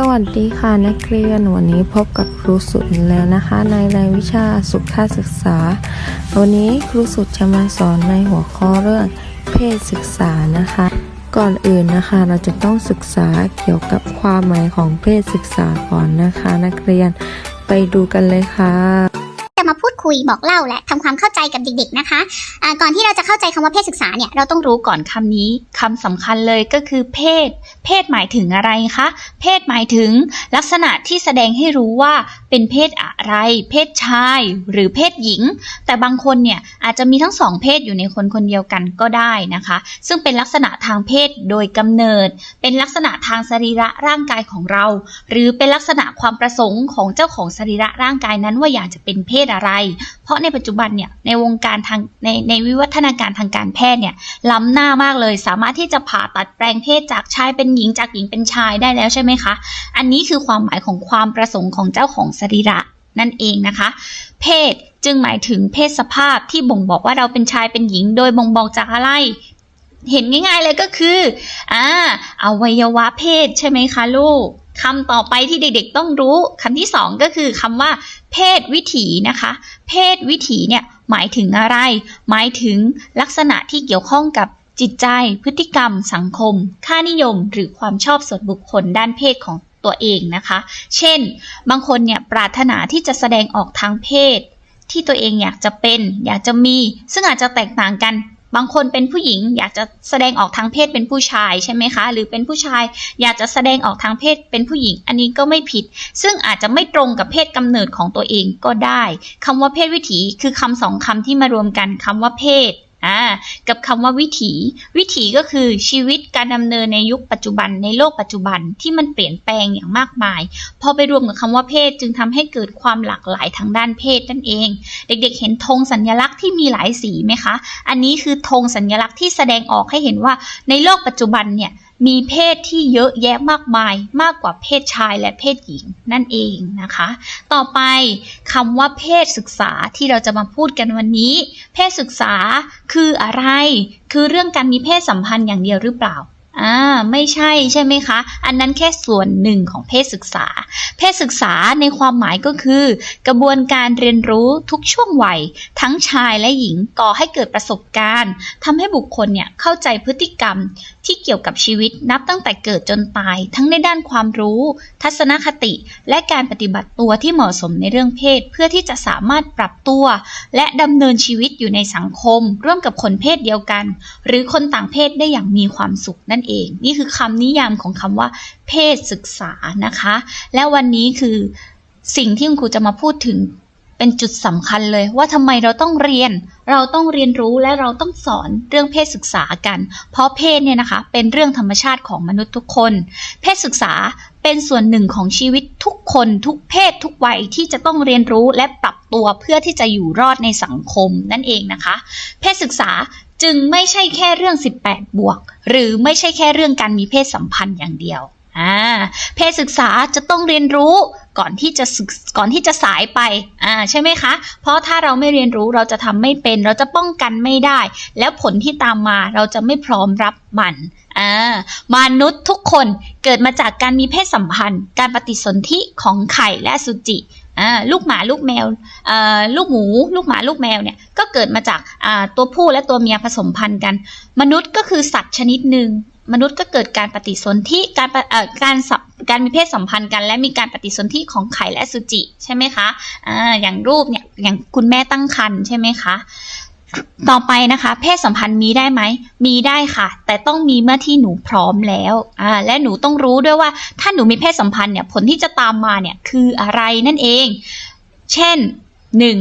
สวัสดีค่ะนักเรียนวันนี้พบกับครูสุดอีกแล้วนะคะ ในรายวิชาสุขศึกษา วันนี้ครูสุดจะมาสอนในหัวข้อเรื่องเพศศึกษานะคะ ก่อนอื่นนะคะเราจะต้องศึกษาเกี่ยวกับความหมายของเพศศึกษาก่อนนะคะ นักเรียนไปดูกันเลยค่ะ มาพูดคุยบอกเล่าและทำความเข้าใจกับเด็กๆนะคะอ่าก่อนที่เราจะเข้าใจคำว่าเพศศึกษาเนี่ยเราต้องรู้ก่อนคำนี้คำสำคัญเลยก็คือเพศ เพศหมายถึงอะไรคะ เพศหมายถึง ลักษณะที่แสดงให้รู้ว่าเป็นเพศอะไร เพศชาย หรือเพศหญิง แต่บางคนเนี่ยอาจจะมีทั้งสองเพศอยู่ในคนคนเดียวกันก็ได้นะคะ ซึ่งเป็นลักษณะทางเพศโดยกำเนิด เป็นลักษณะทางสรีระร่างกายของเรา หรือเป็นลักษณะความประสงค์ของเจ้าของสรีระร่างกายนั้นว่าอยากจะเป็นเพศอะไร เพราะในปัจจุบันเนี่ยในวงการทางในในวิวัฒนาการทางการแพทย์เนี่ยล้ำหน้ามากเลย สามารถที่จะผ่าตัดแปลงเพศจากชายเป็นหญิงจากหญิงเป็นชายได้แล้วใช่ไหมคะ อันนี้คือความหมายของความประสงค์ของเจ้าของสรีระนั่นเองนะคะ เพศจึงหมายถึงเพศสภาพที่บ่งบอกว่าเราเป็นชายเป็นหญิง โดยบ่งบอกจากอะไร เห็นง่ายๆเลยก็คืออ่าอวัยวะเพศใช่ไหมคะลูก คำต่อไปที่เด็กๆต้องรู้คำที่สองก็คือคำว่า เพศวิถีนะคะ เพศวิถีเนี่ยหมายถึงอะไร หมายถึงลักษณะที่เกี่ยวข้องกับจิตใจ พฤติกรรม สังคม ค่านิยม หรือความชอบส่วนบุคคลด้านเพศของตัวเองนะคะ เช่น บางคนเนี่ยปรารถนาที่จะแสดงออกทางเพศ ที่ตัวเองอยากจะเป็น อยากจะมี ซึ่งอาจจะแตกต่างกัน บางคนเป็นผู้หญิงอยากจะแสดงออกทางเพศเป็นผู้ชายใช่ไหมคะ หรือเป็นผู้ชายอยากจะแสดงออกทางเพศเป็นผู้หญิง อันนี้ก็ไม่ผิด ซึ่งอาจจะไม่ตรงกับเพศกำเนิดของตัวเองก็ได้คำว่าเพศวิถีคือคำสองคำที่มารวมกันคำว่าเพศ อ่ากับคำว่าวิถี วิถีก็คือชีวิตการดำเนินในยุคปัจจุบันในโลกปัจจุบันที่มันเปลี่ยนแปลงอย่างมากมาย พอไปรวมกับคำว่าเพศจึงทำให้เกิดความหลากหลายทางด้านเพศนั่นเอง เด็กๆ เห็นธงสัญลักษณ์ที่มีหลายสีไหมคะ อันนี้คือธงสัญลักษณ์ที่แสดงออกให้เห็นว่าในโลกปัจจุบันเนี่ยมีเพศที่เยอะแยะมากมาย มากกว่าเพศชายและเพศหญิงนั่นเองนะคะ ต่อไปคำว่าเพศศึกษาที่เราจะมาพูดกันวันนี้ เพศศึกษาคืออะไร คือเรื่องการมีเพศสัมพันธ์อย่างเดียวหรือเปล่า อ่าไม่ใช่ใช่ไหมคะ อันนั้นแค่ส่วนหนึ่งของเพศศึกษา เพศศึกษาในความหมายก็คือ กระบวนการเรียนรู้ทุกช่วงวัย ทั้งชายและหญิงก่อให้เกิดประสบการณ์ทำให้บุคคลเนี่ยเข้าใจพฤติกรรมที่เกี่ยวกับชีวิตนับตั้งแต่เกิดจนตาย ทั้งในด้านความรู้ ทัศนคติ และการปฏิบัติตัวที่เหมาะสมในเรื่องเพศ เพื่อที่จะสามารถปรับตัว และดำเนินชีวิตอยู่ในสังคม ร่วมกับคนเพศเดียวกัน หรือคนต่างเพศได้อย่างมีความสุขนั่นเอง นี่คือคำนิยามของคำว่า เพศศึกษานะคะ และวันนี้คือสิ่งที่คุณครูจะมาพูดถึงเป็นจุดสำคัญเลยว่าทำไมเราต้องเรียน เราต้องเรียนรู้และเราต้องสอนเรื่องเพศศึกษากัน เพราะเพศเนี่ยนะคะ เป็นเรื่องธรรมชาติของมนุษย์ทุกคน เพศศึกษาเป็นส่วนหนึ่งของชีวิตทุกคนทุกเพศทุกวัยที่จะต้องเรียนรู้และปรับตัวเพื่อที่จะอยู่รอดในสังคมนั่นเองนะคะ เพศศึกษา จึงไม่ใช่แค่เรื่อง 18 บวก หรือไม่ใช่แค่เรื่องการมีเพศสัมพันธ์อย่างเดียวอ่าเพศศึกษาจะต้องเรียนรู้ก่อนที่จะก่อนที่จะสายไปอ่าใช่ไหมคะ เพราะถ้าเราไม่เรียนรู้เราจะทำไม่เป็น เราจะป้องกันไม่ได้ แล้วผลที่ตามมาเราจะไม่พร้อมรับมันอ่ามนุษย์ทุกคนเกิดมาจากการมีเพศสัมพันธ์ การปฏิสนธิของไข่และสุจิ อ่าลูกหมาลูกแมวอ่อลูกหมู ลูกหมาลูกแมวเนี่ยก็เกิดมาจากอ่าตัวผู้และตัวเมียผสมพันธุ์กัน มนุษย์ก็คือสัตว์ชนิดหนึ่งมนุษย์ก็เกิดการปฏิสนธิการเอ่อการสัมการมีเพศสัมพันธ์กัน และมีการปฏิสนธิของไข่และสุจิใช่ไหมคะอ่าอย่างรูปเนี่ยอย่างคุณแม่ตั้งครรภ์ใช่ไหมคะ ต่อไปนะคะ เพศสัมพันธ์มีได้ไหม มีได้ค่ะ แต่ต้องมีเมื่อที่หนูพร้อมแล้วอ่าและหนูต้องรู้ด้วยว่า ถ้าหนูมีเพศสัมพันธ์เนี่ยผลที่จะตามมาเนี่ยคืออะไรนั่นเอง เช่นหนึ่ง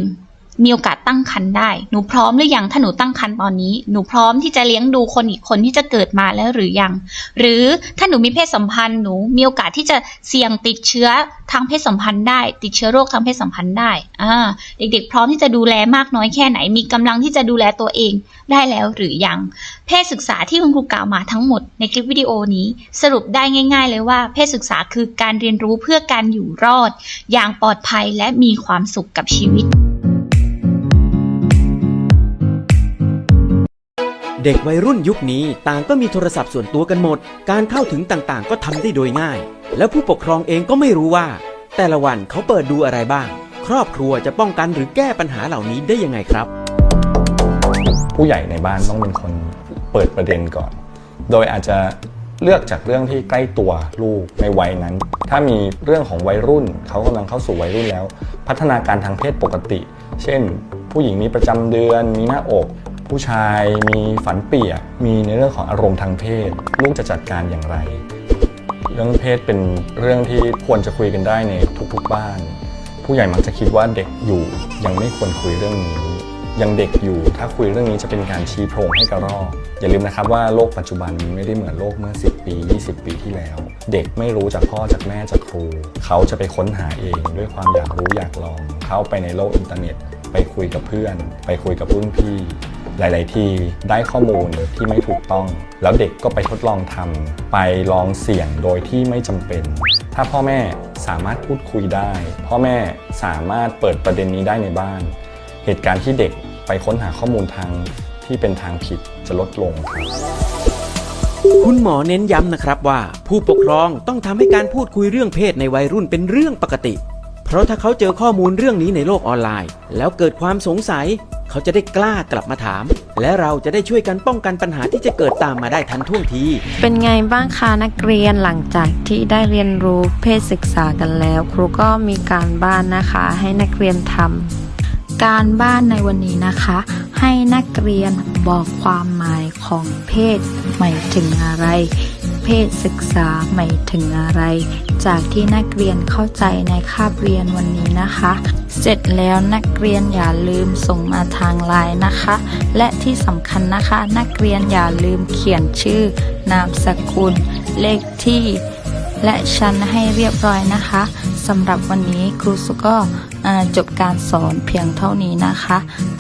มีโอกาสตั้งครรภ์ได้ หนูพร้อมหรือยังถ้าหนูตั้งครรภ์ตอนนี้ หนูพร้อมที่จะเลี้ยงดูคนอีกคนที่จะเกิดมาแล้วหรือยัง หรือถ้าหนูมีเพศสัมพันธ์ หนูมีโอกาสที่จะเสี่ยงติดเชื้อทางเพศสัมพันธ์ได้ ติดเชื้อโรคทางเพศสัมพันธ์ได้ อ่า เด็กๆ พร้อมที่จะดูแลมากน้อยแค่ไหน มีกำลังที่จะดูแลตัวเองได้แล้วหรือยัง เพศศึกษาที่คุณครูกล่าวมาทั้งหมดในคลิปวิดีโอนี้ สรุปได้ง่าย ๆ เลยว่า เพศศึกษาคือการเรียนรู้เพื่อการอยู่รอด อย่างปลอดภัยและมีความสุขกับชีวิต เด็กวัยรุ่นยุคนี้ต่างก็มีโทรศัพท์ส่วนตัวกันหมด การเข้าถึงต่างๆ ก็ทำได้โดยง่าย แล้วผู้ปกครองเองก็ไม่รู้ว่า แต่ละวันเขาเปิดดูอะไรบ้าง ครอบครัวจะป้องกันหรือแก้ปัญหาเหล่านี้ได้ยังไงครับ ผู้ใหญ่ในบ้านต้องเป็นคนเปิดประเด็นก่อน โดยอาจจะเลือกจากเรื่องที่ใกล้ตัวลูกในวัยนั้น ถ้ามีเรื่องของวัยรุ่น เขากำลังเข้าสู่วัยรุ่นแล้ว พัฒนาการทางเพศปกติ เช่น ผู้หญิงมีประจำเดือนมีหน้าอก ผู้ชายมีฝันเปียก มีในเรื่องของอารมณ์ทางเพศ ลูกจะจัดการอย่างไร เรื่องเพศเป็นเรื่องที่ควรจะคุยกันได้ในทุกๆบ้าน ผู้ใหญ่มักจะคิดว่าเด็กอยู่ยังไม่ควรคุยเรื่องนี้ ยังเด็กอยู่ถ้าคุยเรื่องนี้จะเป็นการชี้โพรงให้กระรอกอย่าลืมนะครับว่าโลกปัจจุบันมันไม่ได้เหมือนโลกเมื่อ 10 ปี 20 ปีที่แล้ว เด็กไม่รู้จากพ่อจากแม่จากครู เขาจะไปค้นหาเองด้วยความอยากรู้อยากลอง เข้าไปในโลกอินเทอร์เน็ต ไปคุยกับเพื่อน ไปคุยกับรุ่นพี่ หลาย ๆ ที่ได้ข้อมูลที่ไม่ถูกต้อง แล้วเด็กก็ไปทดลองทำไปลองเสี่ยงโดยที่ไม่จำเป็น ถ้าพ่อแม่สามารถพูดคุยได้ พ่อแม่สามารถเปิดประเด็นนี้ได้ในบ้าน เหตุการณ์ที่เด็กไปค้นหาข้อมูลทางที่เป็นทางผิดจะลดลงครับคุณหมอเน้นย้ำนะครับว่า ผู้ปกครองต้องทำให้การพูดคุยเรื่องเพศในวัยรุ่นเป็นเรื่องปกติ เพราะถ้าเขาเจอข้อมูลเรื่องนี้ในโลกออนไลน์ แล้วเกิดความสงสัย เขาจะได้กล้ากลับมาถาม และเราจะได้ช่วยกันป้องกันปัญหาที่จะเกิดตามมาได้ทันท่วงที เป็นไงบ้างคะนักเรียนหลังจากที่ได้เรียนรู้เพศศึกษากันแล้ว ครูก็มีการบ้านนะคะ ให้นักเรียนทำการบ้านในวันนี้นะคะ ให้นักเรียนบอกความหมายของเพศหมายถึงอะไร เพศศึกษาหมายถึงอะไร จากที่นักเรียนเข้าใจในคาบเรียนวันนี้นะคะ เสร็จแล้วนักเรียนอย่าลืมส่งมาทางไลน์นะคะ และที่สำคัญนะคะ นักเรียนอย่าลืมเขียนชื่อ นามสกุล เลขที่ และชั้นให้เรียบร้อยนะคะสำหรับวันนี้ครูสุก็จบการสอนเพียงเท่านี้นะคะ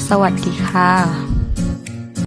สวัสดีค่ะ